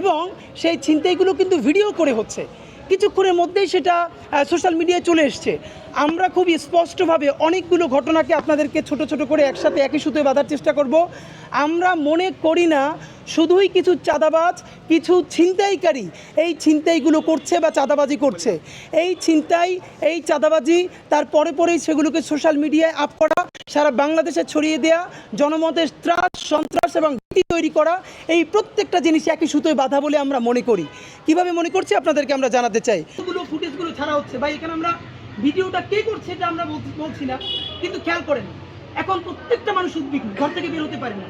এবং সেই ছিনতাইগুলো কিন্তু ভিডিও করে হচ্ছে। কিছুক্ষণের মধ্যেই সেটা সোশ্যাল মিডিয়ায় চলে এসছে। আমরা খুব স্পষ্টভাবে অনেকগুলো ঘটনাকে আপনাদেরকে ছোট ছোট করে একসাথে একই সুতোয় বাঁধার চেষ্টা করব। আমরা মনে করি না, শুধুই কিছু চাঁদাবাজ, কিছু ছিনতাইকারী এই ছিনতাইগুলো করছে বা চাঁদাবাজি করছে। এই ছিনতাই, এই চাঁদাবাজি, তার পরে পরেই সেগুলোকে সোশ্যাল মিডিয়ায় আপ করা, সারা বাংলাদেশে ছড়িয়ে দেওয়া জনমতের ত্রাস, সন্ত্রাস এবং ভীতি তৈরি করা, এই প্রত্যেকটা জিনিস একই সুতোয় বাধা বলে আমরা মনে করি। কীভাবে মনে করছি আপনাদেরকে আমরা জানাতে চাই। ফুটেজগুলো ছাড়া হচ্ছে। ভাই, এখানে আমরা ভিডিওটা কে করছে এটা আমরা বলছি- না, কিন্তু খেয়াল করেন, এখন প্রত্যেকটা মানুষ উদ্বিগ্ন, ঘর থেকে বের হতে পারে না।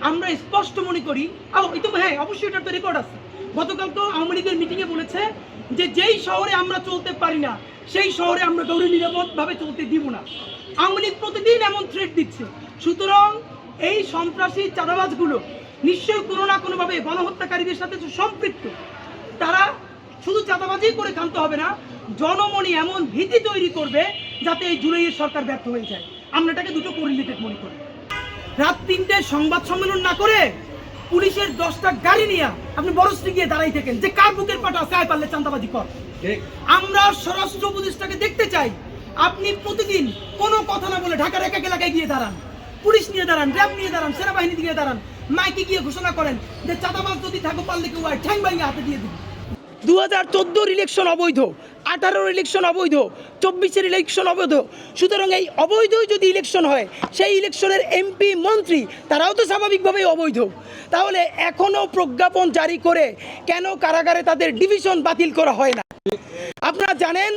আমরা স্পষ্ট মনে করি হ্যাঁ অবশ্যই এটার তো রেকর্ড আছে। গতকাল তো আওয়ামী লীগের মিটিংয়ে বলেছে যে যেই শহরে আমরা চলতে পারি না, সেই শহরে আমরা দৌড়ে নিরাপদভাবে চলতে দিব না। আওয়ামী লীগ প্রতিদিন এমন থ্রেট দিচ্ছে। সুতরাং এই সন্ত্রাসী চাঁদাবাজগুলো নিশ্চয়ই কোনো না কোনোভাবে গণহত্যাকারীদের সাথে সম্পৃক্ত। তারা শুধু চাঁদাবাজি করে ক্ষান্ত হবে না জনমনে এমন ভীতি তৈরি করবে যাতে এই জুলাইয়ের সরকার ব্যর্থ হয়ে যায়। আমরা এটাকে দুটো কোরিলেটেড মনে করি। রাত তিনটে সংবাদ সম্মেলন না করে পুলিশের দশটা গাড়ি নিয়ে আপনি বরস্তি গিয়ে দাঁড়াই থাকেন। যে কার বুকের পাটা চায় পারলে চাঁদাবাজি কর। আমরা স্বরাষ্ট্র উপদেষ্টাকে দেখতে চাই। আপনি প্রতিদিন কোনো কথা না বলে ঢাকার এক এক এলাকায় গিয়ে দাঁড়ান। পুলিশ নিয়ে দাঁড়ান র্যাব নিয়ে দাঁড়ান সেনাবাহিনী দিয়ে দাঁড়ান মাইকে গিয়ে ঘোষণা করেন যে চাঁদাবাজ যদি থাকো পারলে কেউ আর ঠ্যাং ভাঙিয়ে হাতে দিয়ে দিন দু হাজার চোদ্দোর ইলেকশন অবৈধ। আঠারোর ইলেকশন অবৈধ, চব্বিশের ইলেকশন অবৈধ। সুতরাং এই অবৈধই যদি ইলেকশন হয়, সেই ইলেকশনের এমপি মন্ত্রী, তারাও তো স্বাভাবিকভাবেই অবৈধ। তাহলে এখনও প্রজ্ঞাপন জারি করে কেন কারাগারে তাদের ডিভিশন বাতিল করা হয় না? আপনারা জানেন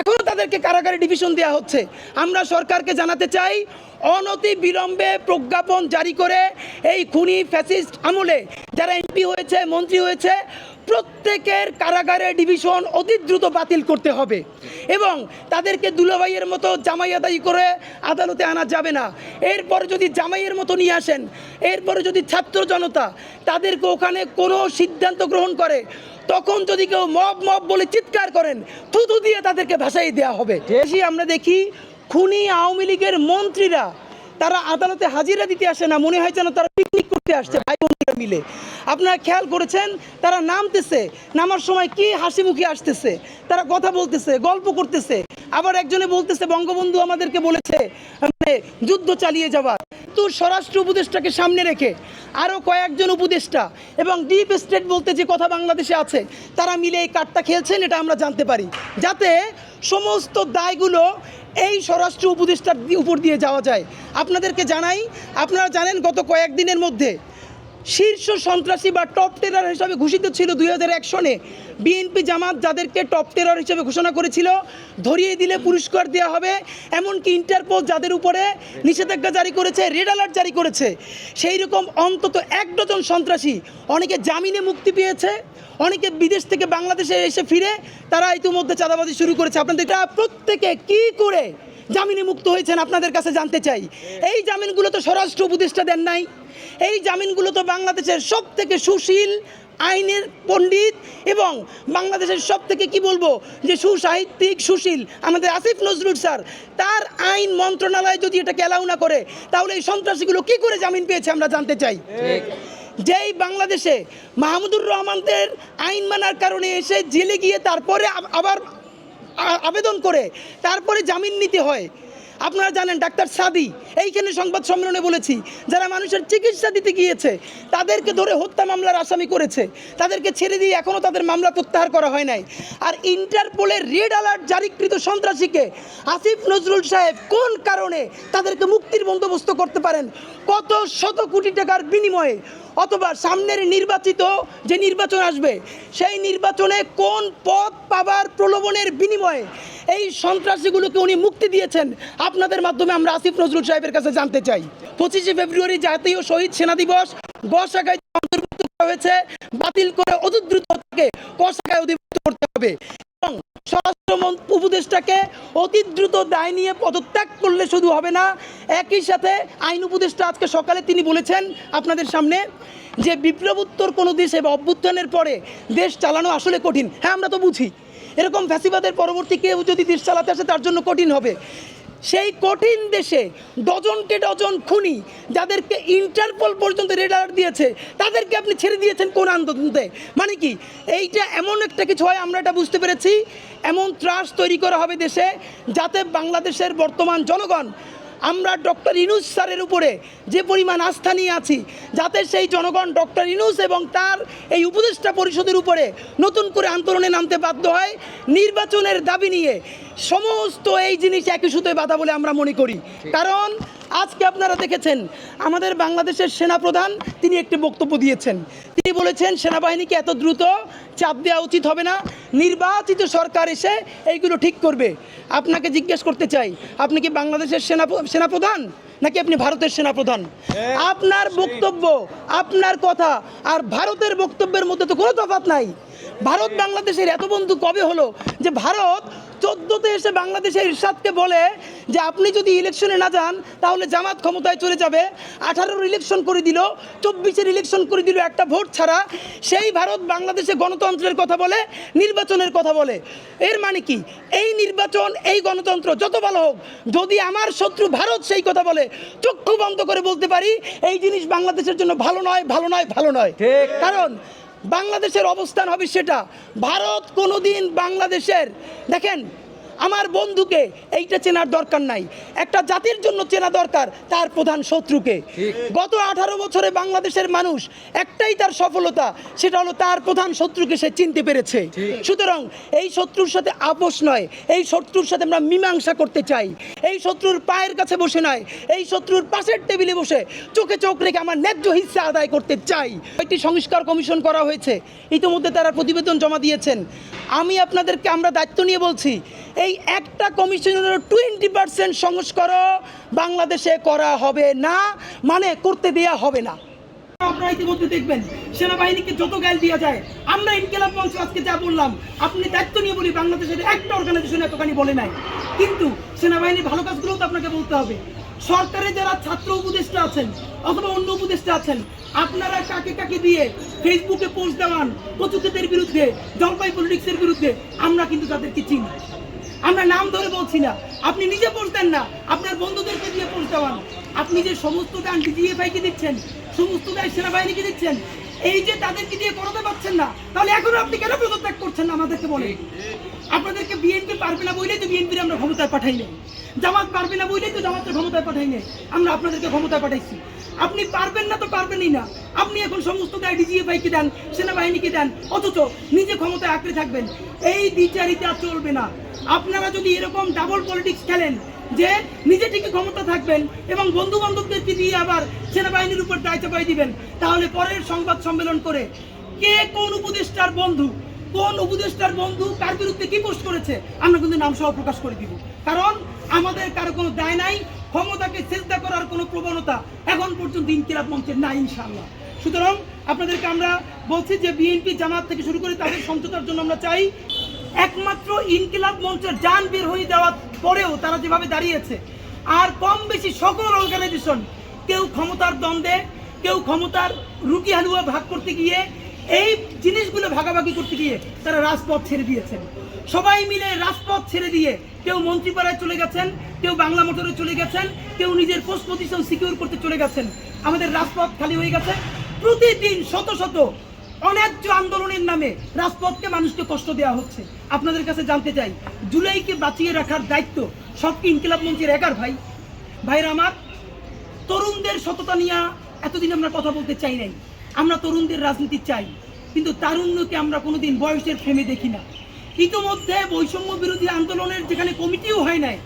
এখনও তাদেরকে কারাগারে ডিভিশন দেওয়া হচ্ছে। আমরা সরকারকে জানাতে চাই, অনতি বিলম্বে প্রজ্ঞাপন জারি করে এই খুনি ফ্যাসিস্ট আমলে, যারা এমপি হয়েছে, মন্ত্রী হয়েছে প্রত্যেকের কারাগারে ডিভিশন অতি দ্রুত বাতিল করতে হবে এবং তাদেরকে দুলাভাইয়ের মতো জামাই আদায় করে আদালতে আনা যাবে না। এরপরে যদি জামাইয়ের মতো নিয়ে আসেন, এরপরে যদি ছাত্র জনতা তাদেরকে ওখানে কোনো সিদ্ধান্ত গ্রহণ করে, তখন যদি কেউ মব মব বলে চিৎকার করেন থুতু দিয়ে তাদেরকে ভাসাই দেওয়া হবে। বেশি আমরা দেখি খুনি আওয়ামী লীগের মন্ত্রীরা তারা আদালতে হাজিরা দিতে আসে না, মনে হয় যেন তারা করতে আসছে, ভাই বোনেরা মিলে। আপনারা খেয়াল করেছেন? তারা নামতেছে। নামার সময় কি হাসি মুখে আসতেছে? তারা কথা বলতেছে, গল্প করতেছে। আবার একজনে বলতেছে, বঙ্গবন্ধু আমাদেরকে বলেছে মানে যুদ্ধ চালিয়ে যাওয়ার। তো স্বরাষ্ট্র উপদেষ্টাকে সামনে রেখে আরও কয়েকজন উপদেষ্টা এবং ডিপ স্টেট বলতে যে কথা বাংলাদেশে আছে, তারা মিলে এই কার্ডটা খেলছেন, এটা আমরা জানতে পারি। যাতে সমস্ত দায়গুলো এই স্বরাষ্ট্র উপদেষ্টার উপর দিয়ে যাওয়া যায়। আপনাদেরকে জানাই আপনারা জানেন গত কয়েকদিনের মধ্যে শীর্ষ সন্ত্রাসী বা টপ টেরার হিসাবে ঘোষিত ছিল দুই হাজার এক সনে। বিএনপি জামাত যাদেরকে টপ টেরার হিসেবে ঘোষণা করেছিল, ধরিয়ে দিলে পুরস্কার দেওয়া হবে। এমনকি ইন্টারপোল যাদের উপরে নিষেধাজ্ঞা জারি করেছে রেড অ্যালার্ট জারি করেছে। সেই রকম অন্তত এক ডজন সন্ত্রাসী অনেকে জামিনে মুক্তি পেয়েছে, অনেকে বিদেশ থেকে বাংলাদেশে এসে ফিরে, তারা ইতিমধ্যে চাঁদাবাজি শুরু করেছে। আপনাদের প্রত্যেকে কি করে জামিনে মুক্ত হয়েছেন আপনাদের কাছে জানতে চাই। এই জামিনগুলো তো স্বরাষ্ট্র উপদেষ্টা দেন নাই। এই জামিনগুলো তো বাংলাদেশের সব থেকে সুশীল আইনের পণ্ডিত এবং বাংলাদেশের সব থেকে কি বলব যে সুসাহিত্যিক সুশীল। আমাদের আসিফ নজরুল স্যার তার আইন মন্ত্রণালয় যদি এটাকে অ্যালাউ না করে তাহলে এই সন্ত্রাসীগুলো কি করে জামিন পেয়েছে আমরা জানতে চাই। যেই বাংলাদেশে মাহমুদুর রহমানদের আইন মানার কারণে এসে জেলে গিয়ে তারপরে আবার আবেদন করে, তারপরে জামিন নিতে হয়। আপনারা জানেন, ডাক্তার সাদি, এইখানে সংবাদ সম্মেলনে বলেছি, যারা মানুষের চিকিৎসা দিতে গিয়েছে, তাদেরকে ধরে হত্যা মামলার আসামি করেছে। তাদেরকে ছেড়ে দিয়ে এখনও তাদের মামলা প্রত্যাহার করা হয় নাই। আর ইন্টারপোলের রেড অ্যালার্ট জারিকৃত সন্ত্রাসীকে আসিফ নজরুল সাহেব কোন কারণে তাদেরকে মুক্তির বন্দোবস্ত করতে পারেন? কত শত কোটি টাকার বিনিময়ে অথবা সামনের নির্বাচিত যে নির্বাচন আসবে, সেই নির্বাচনে কোন পদ পাবার প্রলোভনের বিনিময়ে এই সন্ত্রাসীগুলোকে উনি মুক্তি দিয়েছেন, আপনাদের মাধ্যমে আমরা আসিফ নজরুল সাহেবের কাছে জানতে চাই। পঁচিশে ফেব্রুয়ারি জাতীয় শহীদ সেনা দিবস গ শাখায় অন্তর্ভুক্ত করা হয়েছে, বাতিল করে অতি দ্রুত তাকে শাখায় অধিভুক্ত করতে হবে। স্বরাষ্ট্র উপদেষ্টাকে অতি দ্রুত দায় নিয়ে পদত্যাগ করলে শুধু হবে না, একই সাথে আইন উপদেষ্টা আজকে সকালে তিনি বলেছেন আপনাদের সামনে যে বিপ্লবোত্তর কোনো দেশে বা অভ্যুত্থানের পরে দেশ চালানো আসলে কঠিন। হ্যাঁ আমরা তো বুঝি। এরকম ফ্যাসিবাদের পরবর্তী কেউ যদি দেশ চালাতে আসে, তার জন্য কঠিন হবে। সেই কঠিন দেশে ডজনকে ডজন খুনি যাদেরকে ইন্টারপোল পর্যন্ত রেড অ্যালার্ট দিয়েছে, তাদেরকে আপনি ছেড়ে দিয়েছেন কোন আন্দোলনতে? মানে কি, এইটা এমন একটা কিছু হয়, আমরা এটা বুঝতে পেরেছি। এমন ত্রাস তৈরি করা হবে দেশে যাতে বাংলাদেশের বর্তমান জনগণ, আমরা ডক্টর ইনুস স্যারের উপরে যে পরিমাণ আস্থা নিয়ে আছি, যাতে সেই জনগণ ডক্টর ইনুস এবং তার এই উপদেষ্টা পরিষদের উপরে নতুন করে আন্দোলনে নামতে বাধ্য হয়, নির্বাচনের দাবি নিয়ে। সমস্ত এই জিনিস একই সুতোয় বাধা বলে আমরা মনে করি। কারণ আজকে আপনারা দেখেছেন আমাদের বাংলাদেশের সেনাপ্রধান তিনি একটি বক্তব্য দিয়েছেন। তিনি বলেছেন সেনাবাহিনীকে এত দ্রুত চাপ দেওয়া উচিত হবে না। নির্বাচিত সরকার এসে এইগুলো ঠিক করবে। আপনাকে জিজ্ঞেস করতে চাই আপনি কি বাংলাদেশের সেনা সেনাপ্রধান নাকি আপনি ভারতের সেনাপ্রধান? আপনার বক্তব্য আপনার কথা আর ভারতের বক্তব্যের মধ্যে তো কোনো তফাৎ নাই। ভারত বাংলাদেশের এত বন্ধু কবে হলো যে ভারত চোদ্দোতে এসে বাংলাদেশের ইরশাদকে বলে যে আপনি যদি ইলেকশনে না যান তাহলে জামাত ক্ষমতায় চলে যাবে। আঠারোর ইলেকশন করে দিল চব্বিশের ইলেকশন করে দিল একটা ভোট ছাড়া। সেই ভারত বাংলাদেশে গণতন্ত্রের কথা বলে নির্বাচনের কথা বলে। এর মানে কি? এই নির্বাচন এই গণতন্ত্র যত ভালো হোক যদি আমার শত্রু ভারত সেই কথা বলে চক্ষু বন্ধ করে বলতে পারি এই জিনিস বাংলাদেশের জন্য ভালো নয় ভালো নয় ভালো নয়। কারণ বাংলাদেশের অবস্থান হবে সেটা। ভারত কোনো দিন বাংলাদেশের দেখেন আমার বন্ধুকে এইটা চেনার দরকার নাই। একটা জাতির জন্য চেনা দরকার তার প্রধান শত্রুকে। গত আঠারো বছরে বাংলাদেশের মানুষ একটাই তার সফলতা সেটা হলো তার প্রধান শত্রুকে সে চিনতে পেরেছে। সুতরাং এই শত্রুর সাথে আপোষ নয় এই শত্রুর সাথে আমরা মীমাংসা করতে চাই। এই শত্রুর পায়ের কাছে বসে নয় এই শত্রুর পাশের টেবিলে বসে চোখে চোখ রেখে আমার ন্যায্য হিস্সা আদায় করতে চাই। একটি সংস্কার কমিশন করা হয়েছে ইতিমধ্যে তারা প্রতিবেদন জমা দিয়েছেন। আমি আপনাদেরকে আমরা দায়িত্ব নিয়ে বলছি এই একটা কমিশনের টোয়েন্টি পার্সেন্ট সংস্কারও বাংলাদেশে করা হবে না মানে করতে দেয়া হবে না। আপনারা ইতিমধ্যে দেখবেন, সেনাবাহিনীকে যত গাল দেওয়া যায়, আমরা ইনকেলাব মঞ্চ আজকে যা বললাম, আপনি দায়িত্ব নিয়ে বলি, বাংলাদেশের একটা অর্গানাইজেশন এতখানি বলে নাই। কিন্তু সেনাবাহিনীর ভালো কাজগুলো তো আপনাকে বলতে হবে। সরকারে যারা ছাত্র উপদেষ্টা আছেন, অথবা অন্য উপদেষ্টা আছেন, আপনারা কাকে কাকে দিয়ে ফেসবুকে পোস্ট দেওয়ান কচুকেদের বিরুদ্ধে, জলপাই পলিটিক্সের বিরুদ্ধে, আমরা কিন্তু তাদেরকে চিনি। আমরা নাম ধরে বলছি না। আপনি নিজে পড়তেন না, আপনার বন্ধুদেরকে দিয়ে পৌঁছ দেওয়ান আপনি যে সমস্ত দান ডিজিএফআই কে দিচ্ছেন, সমস্ত দায় সেনাবাহিনীকে দিচ্ছেন, এই যে তাদেরকে দিয়ে করাতে পারছেন না, তাহলে এখনও আপনি কেন পদত্যাগ করছেন না আমাদেরকে বলে আপনাদেরকে বিএনপি পারবে না বলেই তো বিএনপির আমরা ক্ষমতায় পাঠাই জামাত পারবে না বলেই তো জামাতের ক্ষমতায় পাঠাই আমরা আপনাদেরকে ক্ষমতায় পাঠাইছি। আপনি পারবেন না তো পারবেনই না। আপনি এখন সমস্ত দায় ডিজিএফআইকে দেন, সেনাবাহিনীকে দেন, অথচ নিজে ক্ষমতায় আঁকড়ে থাকবেন। এই বিচারিতা চলবে না। আপনারা যদি এরকম ডাবল পলিটিক্স খেলেন, যে নিজে ঠিকই ক্ষমতা থাকবেন এবং বন্ধু বান্ধবদেরকে দিয়ে আবার সেনাবাহিনীর উপর দায় চাপাই দিবেন, তাহলে পরের সংবাদ সম্মেলন করে কে কোন উপদেষ্টার বন্ধু, কোন উপদেষ্টার বন্ধু কার বিরুদ্ধে কি পোস্ট করেছে, আমরা কিন্তু নাম সহ প্রকাশ করে দিব। কারণ আমাদের কারও কোনো দায় নাই ক্ষমতাকে চেষ্টা করার কোনো প্রবণতা এখন পর্যন্ত ইনকিলাব মঞ্চের নাই, ইনশাআল্লাহ। সুতরাং আপনাদেরকে আমরা বলছি যে বিএনপি জামাত থেকে শুরু করে তাদের সমঝোতার জন্য আমরা চাই একমাত্র ইনকিলাব মঞ্চের যান বের হয়ে যাওয়ার পরেও তারা যেভাবে দাঁড়িয়েছে, আর কম বেশি সকল অর্গানাইজেশন কেউ ক্ষমতার দ্বন্দ্বে, কেউ ক্ষমতার রুটি হালুয়া ভাগ করতে গিয়ে এই জিনিসগুলো ভাগাভাগি করতে গিয়ে তারা রাজপথ ছেড়ে দিয়েছেন। সবাই মিলে রাজপথ ছেড়ে দিয়ে কেউ মন্ত্রীপাড়ায় চলে গেছেন, কেউ বাংলা মোটরে চলে গেছেন, কেউ নিজের পোস্ট পজিশন সিকিউর করতে চলে গেছেন। আমাদের রাজপথ খালি হয়ে গেছে। প্রতিদিন শত শত অন্যায্য আন্দোলনের নামে রাজপথকে মানুষকে কষ্ট দেওয়া হচ্ছে। আপনাদের কাছে জানতে চাই, জুলাইকে বাঁচিয়ে রাখার দায়িত্ব সব ইনকিলাব মঞ্চের একার ভাই? ভাইরা আমার, তরুণদের সততা নিয়ে এতদিন আমরা কথা বলতে চাই নাই। আমরা তরুণদের রাজনীতি চাই, কিন্তু তারুণ্যকে আমরা কোনোদিন বয়সের ফ্রেমে দেখি না। ইতিমধ্যে বৈষম্য বিরোধী আন্দোলনের যেখানে কমিটিও হয় নাই,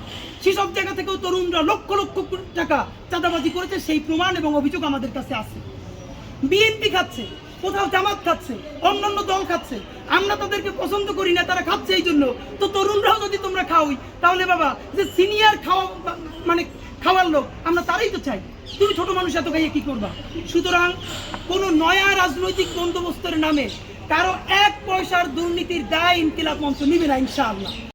সেসব জায়গা থেকেও তরুণরা লক্ষ লক্ষ টাকা চাঁদাবাজি করেছে, সেই প্রমাণ এবং অভিযোগ আমাদের কাছে আছে। বিএনপি খাচ্ছে, কোথাও জামাত খাচ্ছে, অন্যান্য দল খাচ্ছে, আমরা তাদেরকে পছন্দ করি না, তারা খাচ্ছে এই জন্য। তো তরুণরাও যদি তোমরা খাওই, তাহলে বাবা, যে সিনিয়র খাওয়া মানে খাওয়ার লোক, আমরা তারাই তো চাই। তুমি ছোট মানুষ, এত গাইয়ে কি করবা? সুতরাং কোনো নয়া রাজনৈতিক বন্দোবস্তের নামে কারও এক পয়সার দুর্নীতির দায় ইনকিলাব মঞ্চ নিবে না, ইনশাআল্লাহ।